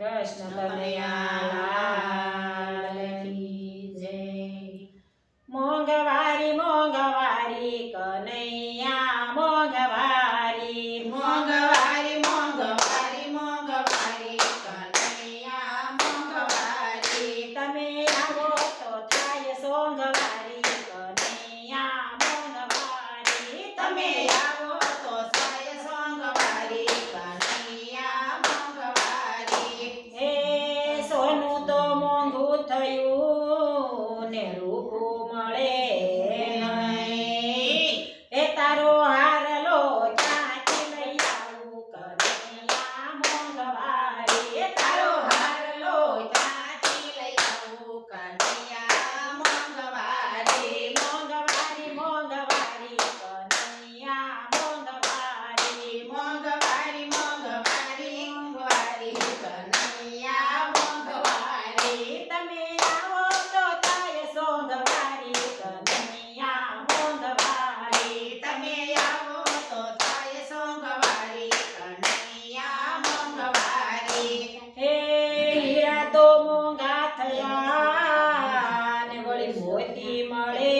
કૃષ્ણ કનૈયા મોંઘવારી મોંઘવારી કર થયું ને રૂખું મળે એ તારો હાર લો, ચાચી લઈ આવું કનૈયા મોંઘવારી. એ તારો હાર લો, ચાચી લઈ આવું કનૈયા મોતી મળે.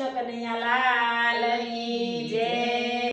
કૃષ્ણ કનૈયા લાલની જય